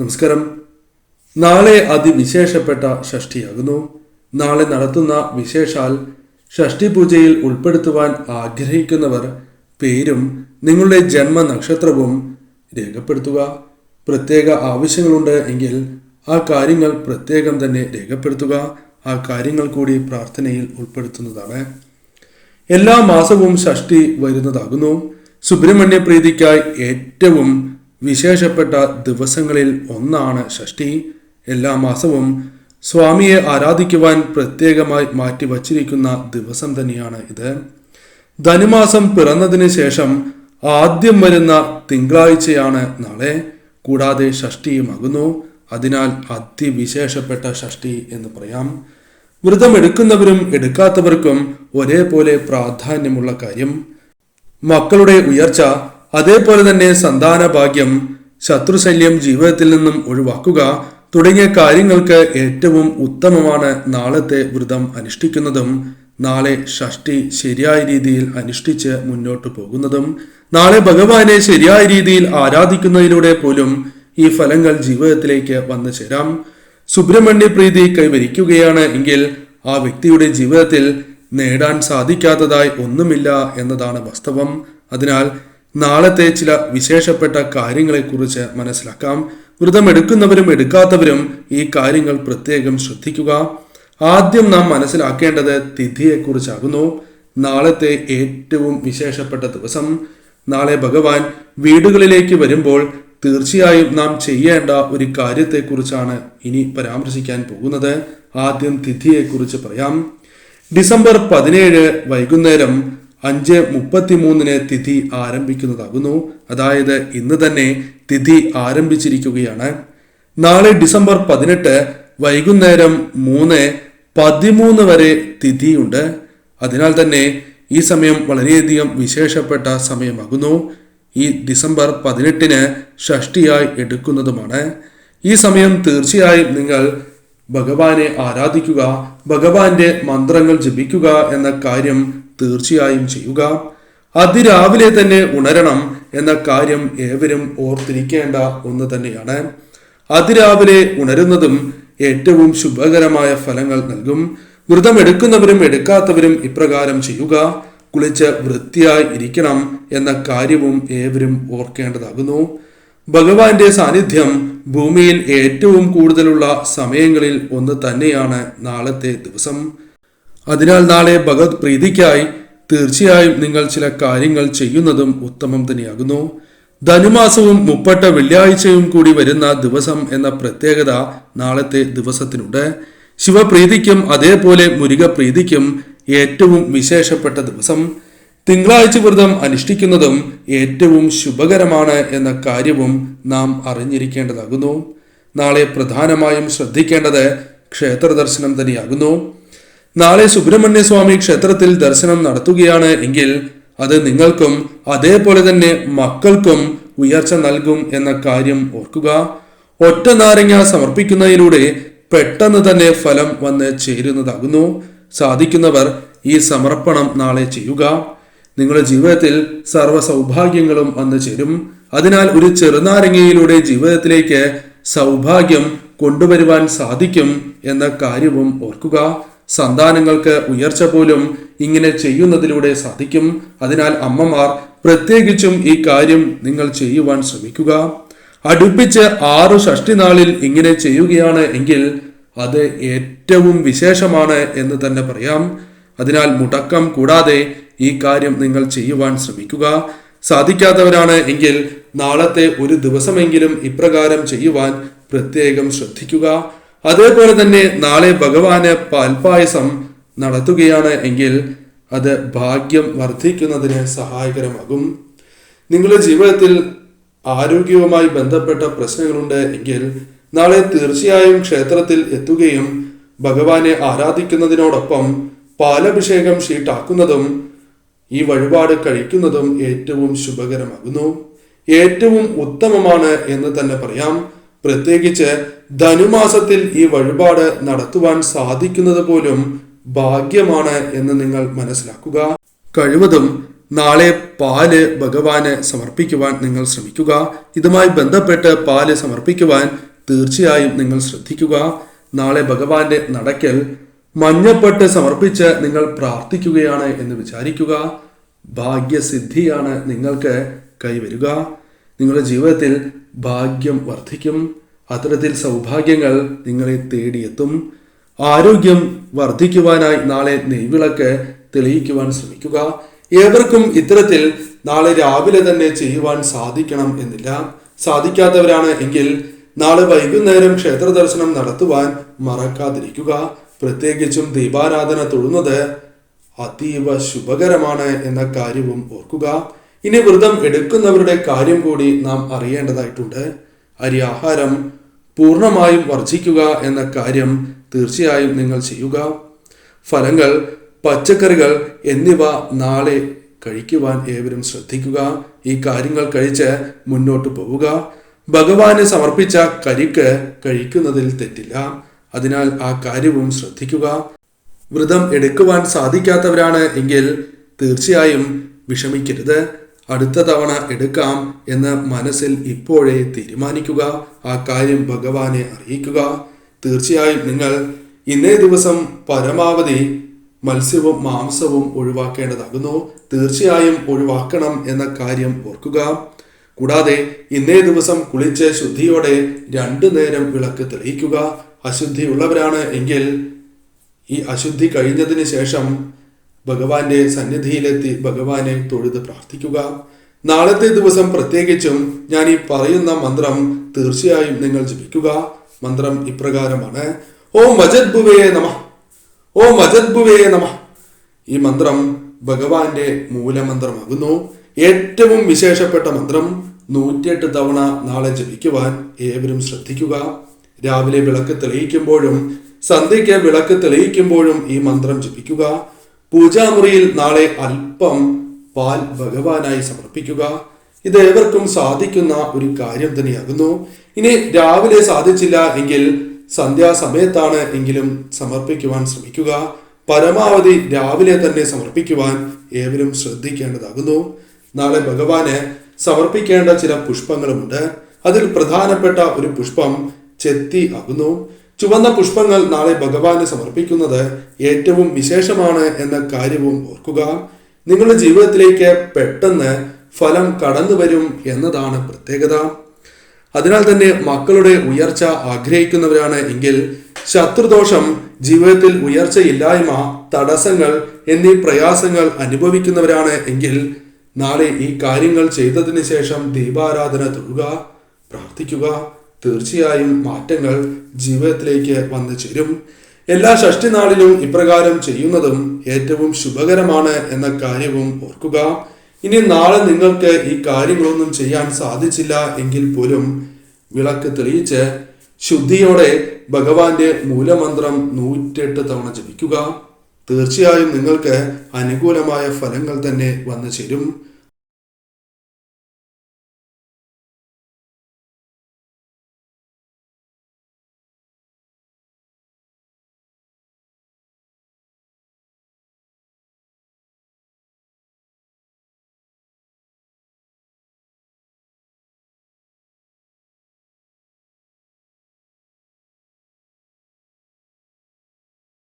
നമസ്കാരം. നാളെ അതിവിശേഷപ്പെട്ട ഷഷ്ടിയാകുന്നു. നാളെ നടത്തുന്ന വിശേഷാൽ ഷഷ്ടി പൂജയിൽ ഉൾപ്പെടുത്തുവാൻ ആഗ്രഹിക്കുന്നവർ പേരും നിങ്ങളുടെ ജന്മനക്ഷത്രവും രേഖപ്പെടുത്തുക. പ്രത്യേക ആവശ്യങ്ങളുണ്ട് എങ്കിൽ ആ കാര്യങ്ങൾ പ്രത്യേകം തന്നെ രേഖപ്പെടുത്തുക. ആ കാര്യങ്ങൾ കൂടി പ്രാർത്ഥനയിൽ ഉൾപ്പെടുത്തുന്നതാണ്. എല്ലാ മാസവും ഷഷ്ടി വരുന്നതാകുന്നു. സുബ്രഹ്മണ്യ പ്രീതിക്കായി ഏറ്റവും വിശേഷപ്പെട്ട ദിവസങ്ങളിൽ ഒന്നാണ് ഷഷ്ടി. എല്ലാ മാസവും സ്വാമിയെ ആരാധിക്കുവാൻ പ്രത്യേകമായി മാറ്റിവച്ചിരിക്കുന്ന ദിവസം തന്നെയാണ് ഇത്. ധനുമാസം പിറന്നതിന് ശേഷം ആദ്യം വരുന്ന തിങ്കളാഴ്ചയാണ് നാളെ. കൂടാതെ ഷഷ്ടിയുമാകുന്നു. അതിനാൽ അതിവിശേഷപ്പെട്ട ഷഷ്ടി എന്ന് പറയാം. വ്രതം എടുക്കുന്നവരും എടുക്കാത്തവർക്കും ഒരേപോലെ പ്രാധാന്യമുള്ള കാര്യം. മക്കളുടെ ഉയർച്ച അതേപോലെ തന്നെ സന്താന ഭാഗ്യം ശത്രുശല്യം ജീവിതത്തിൽ നിന്നും ഒഴിവാക്കുക തുടങ്ങിയ കാര്യങ്ങൾക്ക് ഏറ്റവും ഉത്തമമാണ് നാളത്തെ വ്രതം അനുഷ്ഠിക്കുന്നതും നാളെ ഷഷ്ടി ശരിയായ രീതിയിൽ അനുഷ്ഠിച്ച് മുന്നോട്ട് പോകുന്നതും നാളെ ഭഗവാനെ ശരിയായ രീതിയിൽ ആരാധിക്കുന്നതിലൂടെ പോലും ഈ ഫലങ്ങൾ ജീവിതത്തിലേക്ക് വന്നു ചേരാം. സുബ്രഹ്മണ്യ പ്രീതി കൈവരിക്കുകയാണ് എങ്കിൽ ആ വ്യക്തിയുടെ ജീവിതത്തിൽ നേടാൻ സാധിക്കാത്തതായി ഒന്നുമില്ല എന്നതാണ് വാസ്തവം. അതിനാൽ നാളത്തെ ചില വിശേഷപ്പെട്ട കാര്യങ്ങളെക്കുറിച്ച് മനസ്സിലാക്കാം. വ്രതം എടുക്കുന്നവരും എടുക്കാത്തവരും ഈ കാര്യങ്ങൾ പ്രത്യേകം ശ്രദ്ധിക്കുക. ആദ്യം നാം മനസ്സിലാക്കേണ്ടത് തിഥിയെക്കുറിച്ചാകുന്നു. നാളത്തെ ഏറ്റവും വിശേഷപ്പെട്ട ദിവസം. നാളെ ഭഗവാൻ വീടുകളിലേക്ക് വരുമ്പോൾ തീർച്ചയായും നാം ചെയ്യേണ്ട ഒരു കാര്യത്തെക്കുറിച്ചാണ് ഇനി പരാമർശിക്കാൻ പോകുന്നത്. ആദ്യം തിഥിയെക്കുറിച്ച് പറയാം. ഡിസംബർ പതിനേഴ് വൈകുന്നേരം അഞ്ച് മുപ്പത്തിമൂന്നിന് തിഥി ആരംഭിക്കുന്നതാകുന്നു. അതായത് ഇന്ന് തന്നെ തിഥി ആരംഭിച്ചിരിക്കുകയാണ്. നാളെ ഡിസംബർ പതിനെട്ട് വൈകുന്നേരം മൂന്ന് പതിമൂന്ന് വരെ തിഥിയുണ്ട്. അതിനാൽ തന്നെ ഈ സമയം വളരെയധികം വിശേഷപ്പെട്ട സമയമാകുന്നു. ഈ ഡിസംബർ പതിനെട്ടിന് ഷഷ്ടിയായി എടുക്കുന്നതുമാണ്. ഈ സമയം തീർച്ചയായും നിങ്ങൾ ഭഗവാനെ ആരാധിക്കുക ഭഗവാന്റെ മന്ത്രങ്ങൾ ജപിക്കുക എന്ന കാര്യം തീർച്ചയായും ചെയ്യുക. അതിരാവിലെ തന്നെ ഉണരണം എന്ന കാര്യം ഏവരും ഓർത്തിരിക്കേണ്ട ഒന്ന് തന്നെയാണ്. അതിരാവിലെ ഉണരുന്നതും ഏറ്റവും ശുഭകരമായ ഫലങ്ങൾ നൽകും. വ്രതം എടുക്കുന്നവരും എടുക്കാത്തവരും ഇപ്രകാരം ചെയ്യുക. കുളിച്ച് വൃത്തിയായി ഇരിക്കണം എന്ന കാര്യവും ഏവരും ഓർക്കേണ്ടതാകുന്നു. ഭഗവാന്റെ സാന്നിധ്യം ഭൂമിയിൽ ഏറ്റവും കൂടുതലുള്ള സമയങ്ങളിൽ ഒന്ന് തന്നെയാണ് നാളത്തെ ദിവസം. അതിനാൽ നാളെ ഭഗവത് പ്രീതിക്കായി തീർച്ചയായും നിങ്ങൾ ചില കാര്യങ്ങൾ ചെയ്യുന്നതും ഉത്തമം തന്നെയാകുന്നു. ധനുമാസവും മുപ്പട്ട വെള്ളിയാഴ്ചയും കൂടി വരുന്ന ദിവസം എന്ന പ്രത്യേകത നാളത്തെ ദിവസത്തിനുണ്ട്. ശിവപ്രീതിക്കും അതേപോലെ മുരുകപ്രീതിക്കും ഏറ്റവും വിശേഷപ്പെട്ട ദിവസം. തിങ്കളാഴ്ച വ്രതം അനുഷ്ഠിക്കുന്നതും ഏറ്റവും ശുഭകരമാണ് എന്ന കാര്യവും നാം അറിഞ്ഞിരിക്കേണ്ടതാകുന്നു. നാളെ പ്രധാനമായും ശ്രദ്ധിക്കേണ്ടത് ക്ഷേത്ര ദർശനം തന്നെയാകുന്നു. നാളെ സുബ്രഹ്മണ്യ സ്വാമി ക്ഷേത്രത്തിൽ ദർശനം നടത്തുകയാണ് എങ്കിൽ അത് നിങ്ങൾക്കും അതേപോലെ തന്നെ മക്കൾക്കും ഉയർച്ച നൽകും എന്ന കാര്യം ഓർക്കുക. ഒറ്റ നാരങ്ങ സമർപ്പിക്കുന്നതിലൂടെ പെട്ടെന്ന് തന്നെ ഫലം വന്ന് ചേരുന്നതാകുന്നു. സാധിക്കുന്നവർ ഈ സമർപ്പണം നാളെ ചെയ്യുക. നിങ്ങളുടെ ജീവിതത്തിൽ സർവ സൗഭാഗ്യങ്ങളും വന്നു ചേരും. അതിനാൽ ഒരു ചെറുനാരങ്ങയിലൂടെ ജീവിതത്തിലേക്ക് സൗഭാഗ്യം കൊണ്ടുവരുവാൻ സാധിക്കും എന്ന കാര്യവും ഓർക്കുക. സന്താനങ്ങൾക്ക് ഉയർച്ച പോലും ഇങ്ങനെ ചെയ്യുന്നതിലൂടെ സാധിക്കും. അതിനാൽ അമ്മമാർ പ്രത്യേകിച്ചും ഈ കാര്യം നിങ്ങൾ ചെയ്യുവാൻ ശ്രമിക്കുക. അടുപ്പിച്ച് ആറു ഷഷ്ടി നാളിൽ ഇങ്ങനെ ചെയ്യുകയാണ് എങ്കിൽ അത് ഏറ്റവും വിശേഷമാണ് എന്ന് തന്നെ പറയാം. അതിനാൽ മുടക്കം കൂടാതെ ഈ കാര്യം നിങ്ങൾ ചെയ്യുവാൻ ശ്രമിക്കുക. സാധിക്കാത്തവരാണ് എങ്കിൽ നാളത്തെ ഒരു ദിവസമെങ്കിലും ഇപ്രകാരം ചെയ്യുവാൻ പ്രത്യേകം ശ്രദ്ധിക്കുക. അതേപോലെ തന്നെ നാളെ ഭഗവാന് പാൽപായസം നടത്തുകയാണ് എങ്കിൽ അത് ഭാഗ്യം വർദ്ധിക്കുന്നതിന് സഹായകരമാകും. നിങ്ങളുടെ ജീവിതത്തിൽ ആരോഗ്യവുമായി ബന്ധപ്പെട്ട പ്രശ്നങ്ങളുണ്ട് എങ്കിൽ നാളെ തീർച്ചയായും ക്ഷേത്രത്തിൽ എത്തുകയും ഭഗവാനെ ആരാധിക്കുന്നതിനോടൊപ്പം പാലഭിഷേകം ഷീട്ടാക്കുന്നതും ഈ വഴിപാട് കഴിക്കുന്നതും ഏറ്റവും ശുഭകരമാകുന്നു. ഏറ്റവും ഉത്തമമാണ് എന്ന് തന്നെ പറയാം. പ്രത്യേകിച്ച് ധനുമാസത്തിൽ ഈ വഴിപാട് നടത്തുവാൻ സാധിക്കുന്നത് പോലും ഭാഗ്യമാണ് എന്ന് നിങ്ങൾ മനസ്സിലാക്കുക. കഴിവതും നാളെ പാൽ ഭഗവാന് സമർപ്പിക്കുവാൻ നിങ്ങൾ ശ്രമിക്കുക. ഇതുമായി ബന്ധപ്പെട്ട് പാൽ സമർപ്പിക്കുവാൻ തീർച്ചയായും നിങ്ങൾ ശ്രദ്ധിക്കുക. നാളെ ഭഗവാന്റെ നടക്കൽ മഞ്ഞപ്പെട്ട് സമർപ്പിച്ച് നിങ്ങൾ പ്രാർത്ഥിക്കുകയാണ് എന്ന് വിചാരിക്കുക. ഭാഗ്യസിദ്ധിയാണ് നിങ്ങൾക്ക് കൈവരിക. നിങ്ങളുടെ ജീവിതത്തിൽ ഭാഗ്യം വർദ്ധിക്കും. അത്തരത്തിൽ സൗഭാഗ്യങ്ങൾ നിങ്ങളെ തേടിയെത്തും. ആരോഗ്യം വർദ്ധിക്കുവാനായി നാളെ നെയ്വിളക്ക് തെളിയിക്കുവാൻ ശ്രമിക്കുക. ഏവർക്കും ഇത്തരത്തിൽ നാളെ രാവിലെ തന്നെ ചെയ്യുവാൻ സാധിക്കണം എന്നില്ല. സാധിക്കാത്തവരാണ് എങ്കിൽ നാളെ വൈകുന്നേരം ക്ഷേത്ര ദർശനം നടത്തുവാൻ മറക്കാതിരിക്കുക. പ്രത്യേകിച്ചും ദീപാരാധന തൊഴുന്നത് അതീവ ശുഭകരമാണ് എന്ന കാര്യവും ഓർക്കുക. ഇനി വ്രതം എടുക്കുന്നവരുടെ കാര്യം കൂടി നാം അറിയേണ്ടതായിട്ടുണ്ട്. അരി ആഹാരം പൂർണമായും വർജിക്കുക എന്ന കാര്യം തീർച്ചയായും നിങ്ങൾ ചെയ്യുക. ഫലങ്ങൾ പച്ചക്കറികൾ എന്നിവ നാളെ കഴിക്കുവാൻ ഏവരും ശ്രദ്ധിക്കുക. ഈ കാര്യങ്ങൾ കഴിച്ച് മുന്നോട്ട് പോവുക. ഭഗവാന് സമർപ്പിച്ച കരിക്ക് കഴിക്കുന്നതിൽ തെറ്റില്ല. അതിനാൽ ആ കാര്യവും ശ്രദ്ധിക്കുക. വ്രതം എടുക്കുവാൻ സാധിക്കാത്തവരാണ് എങ്കിൽ തീർച്ചയായും വിഷമിക്കരുത്. അടുത്ത തവണ എടുക്കാം എന്ന് മനസ്സിൽ ഇപ്പോഴേ തീരുമാനിക്കുക. ആ കാര്യം ഭഗവാനെ അറിയിക്കുക. തീർച്ചയായും നിങ്ങൾ ഇന്നേ ദിവസം പരമാവധി മത്സ്യവും മാംസവും ഒഴിവാക്കേണ്ടതാകുന്നു. തീർച്ചയായും ഒഴിവാക്കണം എന്ന കാര്യം ഓർക്കുക. കൂടാതെ ഇന്നേ ദിവസം കുളിച്ച് ശുദ്ധിയോടെ രണ്ടു നേരം വിളക്ക് തെളിയിക്കുക. അശുദ്ധി ഉള്ളവരാണ് എങ്കിൽ ഈ അശുദ്ധി കഴിഞ്ഞതിന് ശേഷം ഭഗവാന്റെ സന്നിധിയിലെത്തി ഭഗവാനെ തൊഴുത് പ്രാർത്ഥിക്കുക. നാളത്തെ ദിവസം പ്രത്യേകിച്ചും ഞാൻ ഈ പറയുന്ന മന്ത്രം തീർച്ചയായും നിങ്ങൾ ജപിക്കുക. മന്ത്രം ഇപ്രകാരമാണ്. ഓ മജദ്ഭുവേ നമ. ഓം മജത് നമ. ഈ മന്ത്രം ഭഗവാന്റെ മൂലമന്ത്രമാകുന്നു. ഏറ്റവും വിശേഷപ്പെട്ട മന്ത്രം നൂറ്റിയെട്ട് തവണ നാളെ ജപിക്കുവാൻ ഏവരും ശ്രദ്ധിക്കുക. രാവിലെ വിളക്ക് തെളിയിക്കുമ്പോഴും സന്ധ്യയ്ക്ക് വിളക്ക് തെളിയിക്കുമ്പോഴും ഈ മന്ത്രം ജപിക്കുക. പൂജാമുറിയിൽ നാളെ അല്പം പാൽ ഭഗവാനായി സമർപ്പിക്കുക. ഇത് ഏവർക്കും സാധിക്കുന്ന ഒരു കാര്യം തന്നെയാകുന്നു. ഇനി രാവിലെ സാധിച്ചില്ല എങ്കിൽ സന്ധ്യാസമയത്താണ് എങ്കിലും സമർപ്പിക്കുവാൻ ശ്രമിക്കുക. പരമാവധി രാവിലെ തന്നെ സമർപ്പിക്കുവാൻ ഏവരും ശ്രദ്ധിക്കേണ്ടതാകുന്നു. നാളെ ഭഗവാന് സമർപ്പിക്കേണ്ട ചില പുഷ്പങ്ങളുമുണ്ട്. അതിൽ പ്രധാനപ്പെട്ട ഒരു പുഷ്പം ചെത്തി ആകുന്നു. ചുവന്ന പുഷ്പങ്ങൾ നാളെ ഭഗവാന് സമർപ്പിക്കുന്നത് ഏറ്റവും വിശേഷമാണ് എന്ന കാര്യവും ഓർക്കുക. നിങ്ങളുടെ ജീവിതത്തിലേക്ക് പെട്ടെന്ന് ഫലം കടന്നു വരും എന്നതാണ് പ്രത്യേകത. അതിനാൽ തന്നെ മക്കളുടെ ഉയർച്ച ആഗ്രഹിക്കുന്നവരാണ് എങ്കിൽ ശത്രുദോഷം ജീവിതത്തിൽ ഉയർച്ചയില്ലായ്മ തടസ്സങ്ങൾ എന്നീ പ്രയാസങ്ങൾ അനുഭവിക്കുന്നവരാണ് എങ്കിൽ നാളെ ഈ കാര്യങ്ങൾ ചെയ്തതിന് ശേഷം ദീപാരാധന തൊഴുക പ്രാർത്ഥിക്കുക. തീർച്ചയായും മാറ്റങ്ങൾ ജീവിതത്തിലേക്ക് വന്നു ചേരും. എല്ലാ ഷഷ്ടി നാളിലും ഇപ്രകാരം ചെയ്യുന്നതും ഏറ്റവും ശുഭകരമാണ് എന്ന കാര്യവും ഓർക്കുക. ഇനി നാളെ നിങ്ങൾക്ക് ഈ കാര്യങ്ങളൊന്നും ചെയ്യാൻ സാധിച്ചില്ല എങ്കിൽ പോലും വിളക്ക് തെളിയിച്ച് ശുദ്ധിയോടെ ഭഗവാന്റെ മൂലമന്ത്രം നൂറ്റെട്ട് തവണ ജപിക്കുക. തീർച്ചയായും നിങ്ങൾക്ക് അനുകൂലമായ ഫലങ്ങൾ തന്നെ വന്നു ചേരും.